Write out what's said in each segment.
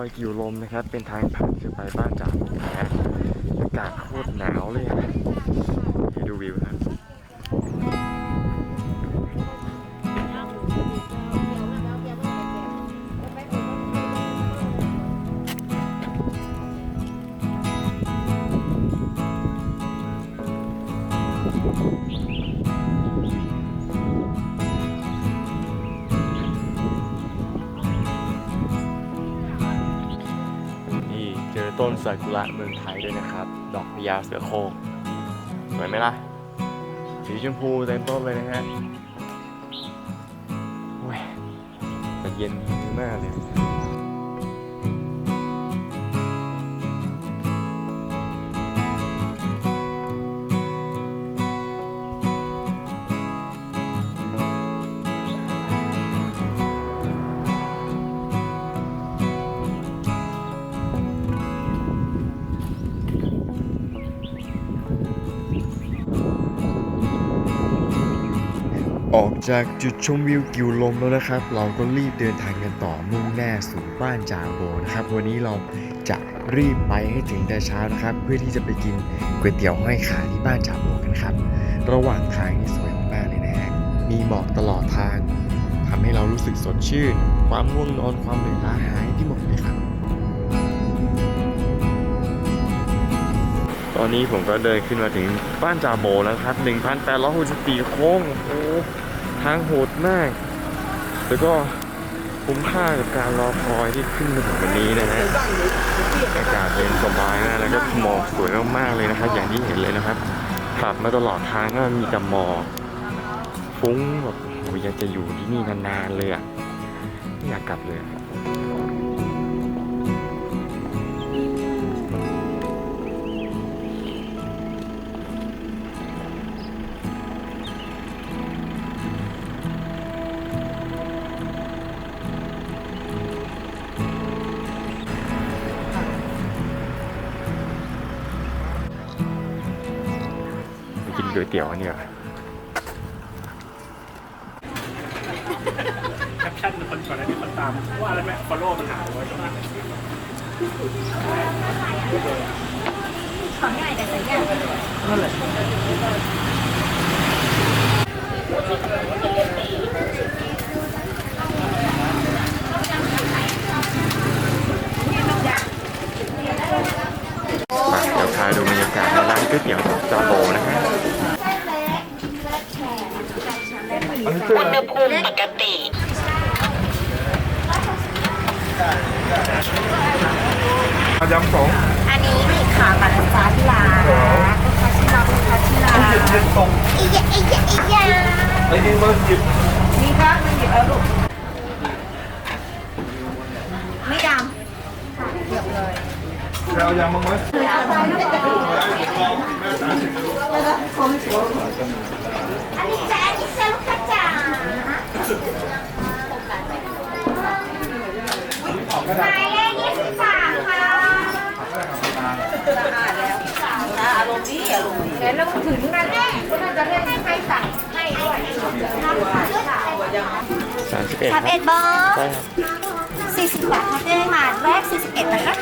อยกิวลมนะครับ เป็นทางผ่านขึ้นไปบ้านจ่าหมก นซากุระเมืองไทยด้วยนะครับ ดอกพญาเสือโคร่งสวยไหมล่ะ สีชมพูเต็มต้นเลยนะฮะโอ้ยแต่เย็นมากเลย จากจุดชมวิวกิวลมแล้วนะครับ เราก็รีบเดินทางกันต่อมุ่งหน้าสู่บ้านจาโบนะครับ วันนี้เราจะรีบไปให้ถึงแต่เช้านะครับ เพื่อที่จะไปกินก๋วยเตี๋ยวห้อยขาที่บ้านจาโบกันครับ ระหว่างทางนี่สวยมากๆเลยนะฮะมีหมอกตลอดทางทำให้เรารู้สึกสดชื่น ความง่วงนอนความเหนื่อยล้าหายที่หมดเลยครับ ตอนนี้ผมก็เดินขึ้นมาถึงบ้านจาโบแล้วครับ 1,864โค้งโอ้ ทางโหดมาก แล้วก็คุ้มค่ากับการรอคอยที่ขึ้นมาถึงวันนี้นะฮะอากาศเย็นสบายนะแล้วก็หมอกสวยมากๆเลยนะครับอย่างที่เห็นเลยนะครับขับมาตลอดทางก็มีแต่หมอกฟุ้งแบบโอ้ยอยากจะอยู่ที่นี่นานๆเลยอะไม่อยากกลับเลยครับ ก๋วยเตี๋ยวนี่แหละแคปชั่นคนก่อนหน้านี้คนตามว่าอะไรไหมฟอลโล่มันหายไว้ใช่ไหมของง่ายแต่ใส่ยากนั่นแหละ อันนี้มีขาบัตรฟ้าที่ร้านลูกค้าที่รักลูกค้าที่รักเย็นตรงอียะอียะอียะไอ้นี่มันหยิบนี่ครับมันหยิบเอาลูกไม่ดำเกือบเลยจะเอายำมั้งไหมอันนี้จ้าอันนี้เซลล์ค่ะจ้าหมายเลขยี่สิบสามค่ะอารมณ์ดีอารมณ์ดีแล้วเรา ถึงนั่นแหละก็น่าจะเล่นให้สั่งให้ด้วยสามสิบเอ็ดคสารัมบเอ็ดบอใช่ครับสี่สิบบาทครับได้มาแรกสี่สิบเอ็ดนะคะ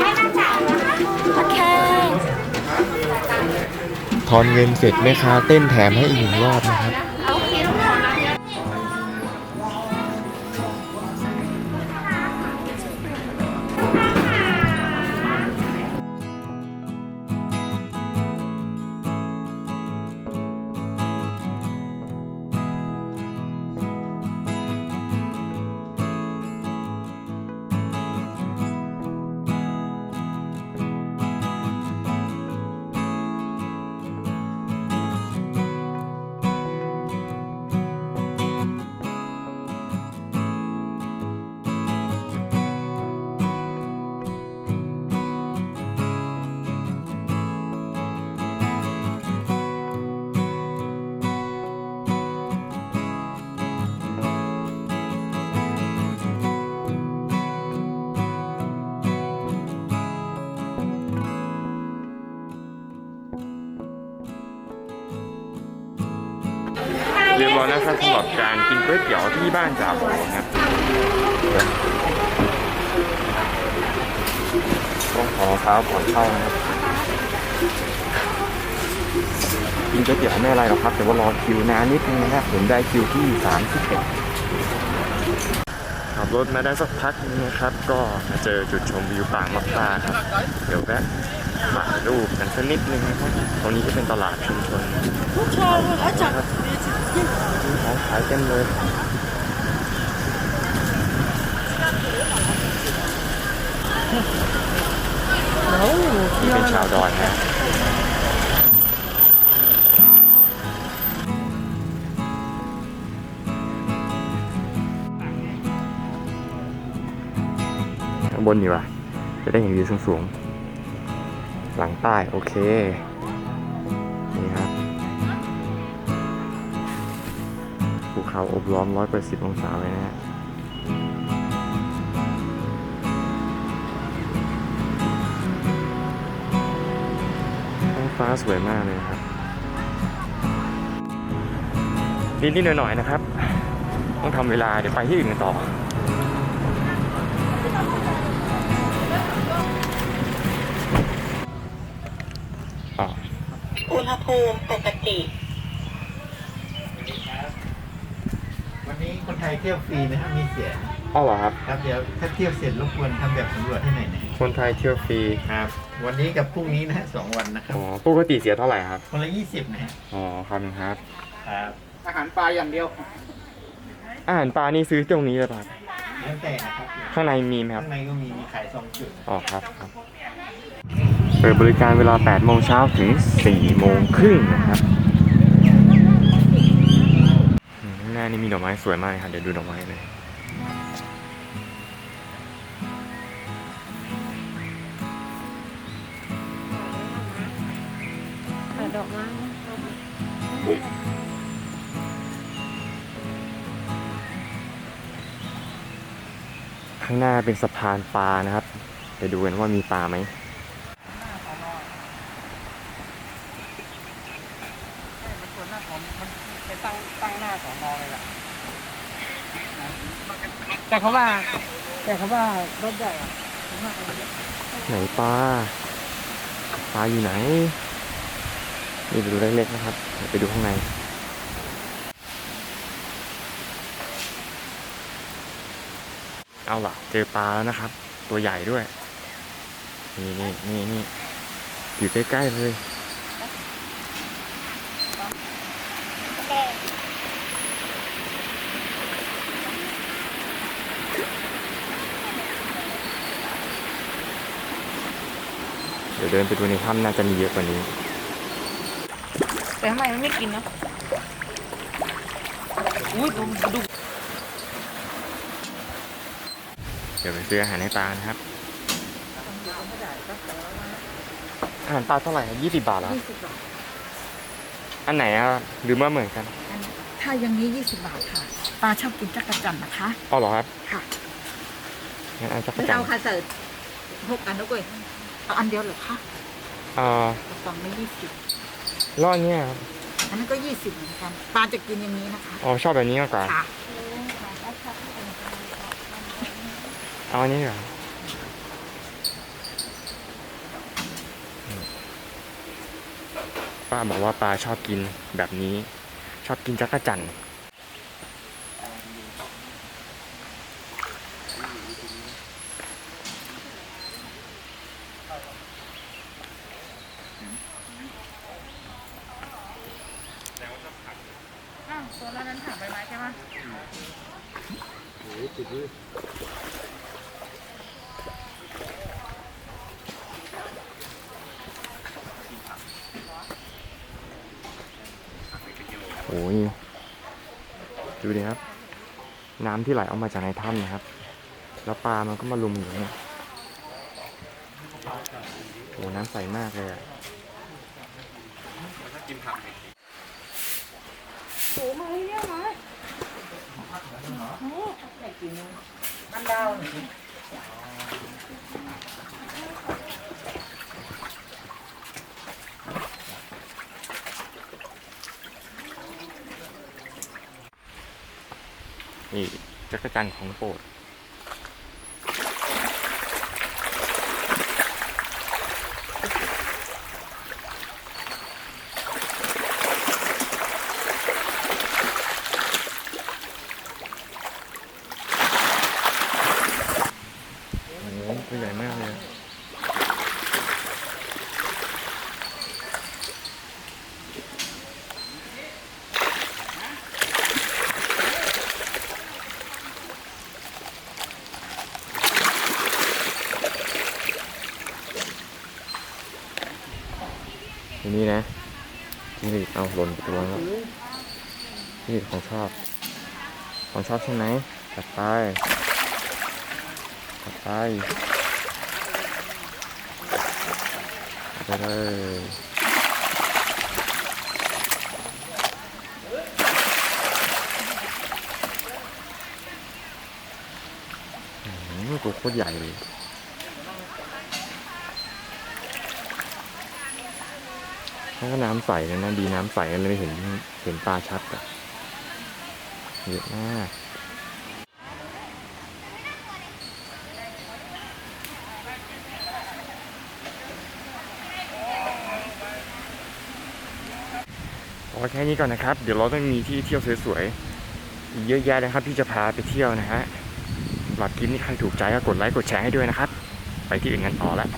ไม่น่าจ่ายนะคะโอเค ทอนเงินเสร็จแม่ค้าเต้นแถมให้อีกหนึ่งรอบนะ นะครับสำหรับการกินก๋วยเตี๋ยวที่บ้านจ่าโบนะครับต้องขอเท้าก่อนเข้านะครับกินก๋วยเตี๋ยวไม่อะไรหรอกครับ แต่ว่ารอคิวนานนิดนึงนะครับผมได้คิวที่31ขับรถมาได้สักพักนึงนะครับ ก็มาเจอจุดชมวิวป่างมักตาครับ เดี๋ยวแวะ ถ่ายรูปกันสักนิดนึงนะครับตรงนี้ก็เป็นตลาดชุมชนครับมีของขายเต็มเลยนี่เป็นชาวดอยฮะข้างบนดีกว่าจะได้เห็นวิวสูงๆ หลังใต้โอเค นี่ครับภูเขาอบล้อม180องศาเลยนะฮะท้องฟ้าสวยมากเลยครับนิดๆหน่อยๆนะครับ ต้องทำเวลาเดี๋ยวไปที่อื่นต่อ ภูมิปกติ วันนี้คนไทยเที่ยวฟรีนะครับมีเสียงอ้าวเหรอครับ ครับเดี๋ยวถ้าเที่ยวเสร็จรบกวนทำแบบสำรวจให้หน่อยนะคนไทยเที่ยวฟรี ครับ วันนี้กับพรุ่งนี้นะฮะสองวันนะครับอ๋อ ปกติเสียเท่าไหร่ครับ คนละยี่สิบนะฮะอ๋อครับครับ ครับอาหารปลาอย่างเดียว อาหารปลานี่ซื้อตรงนี้เลยป่ะครับแล้วแต่นะครับข้างในมีไหมครับข้างในก็มีมีขายสองจุด อ๋อครับครับ เปิดบริการเวลา 8 โมงเช้าถึง 4 โมงครึ่งนะครับอืมข้างหน้านี่มีดอกไม้สวยมากเลยครับ เดี๋ยวดูดอกไม้เลยดอกไม้ข้างหน้าเป็นสะพานปลานะครับ ไปดูกันว่ามีปลาไหม ตั้งตั้งหน้าสอนอเลยแหละ แต่เขาว่า แต่เขาว่ารถใหญ่อะไหนปลาปลาอยู่ไหนนี่ดูเล็กๆนะครับเดี๋ยวไปดูข้างในเอาล่ะ เจอปลาแล้วนะครับ ตัวใหญ่ด้วย นี่นี่นี่นี่อยู่ใกล้ๆเลย ดี๋ยวเดินไปดูในถ้ำน่าจะมีเยอะกว่านี้ แต่ทำไมมันไม่กินนะอุ้ยดูดูเดี๋ยวไปซื้ออาหารให้ปลานะครับ อาหารปลาเท่าไหร่ยี่สิบบาทแล้วยี่สิบบาทอันไหนอะหรือว่าเหมือนกัน อันถ้าอย่างนี้ยี่สิบบาทค่ะ ปลาชอบกินจักรจันทร์นะคะ อ๋อเหรอครับค่ะงั้นเอาจักรมันจันเอาทร์คาเสิร์ตหกอันนะเว้ย เอาอันเดียวเหรอคะเอ่อกระป๋องละยี่สิบแล้วอันเนี้ยครับอันนั้นก็ยี่สิบเหมือนกันปลาจะกินอย่างนี้นะคะอ๋อชอบแบบนี้มากกว่าค่ะเอาอันนี้เหรออืมป้าบอกว่าปลาชอบกินแบบนี้ ชอบกินจักรจันทร์ อ้าวตัวนั้นถามไปไหมใช่ไหม โอ้ยดูดิครับ น้ำที่ไหลออกมาจากในถ้ำนะครับ แล้วปลามันก็มาลุมอยู่เนี่ยโอ้น้ำใสมากเลยอะมันดาว นี่ จักรจันทร์ของโปรด โอ้โหตัวใหญ่มากเลย ที นี้นะจิ้งหรีดเอาหล่นไปตัวแล้วจิ้งหรีดของชอบ ของชอบใช่ไหมจัดไปจัดไปจัดไปเลยอืมตัวโคตรใหญ่เลย ถ้าก็น้ำใสเลยนะดีน้ำใสกันเลยไม่เห็นเห็นปลาชัดอะเยอะมากเอแค่นี้ก่อนนะครับ เดี๋ยวเราต้องมีที่เที่ยวสวยๆ เยอะแยะนะครับที่จะพาไปเที่ยวนะฮะหรับคลิปนี้ใครถูกใจก็กดไลค์กดแชร์ให้ด้วยนะครับ ไปที่อื่นกันต่อแล้ว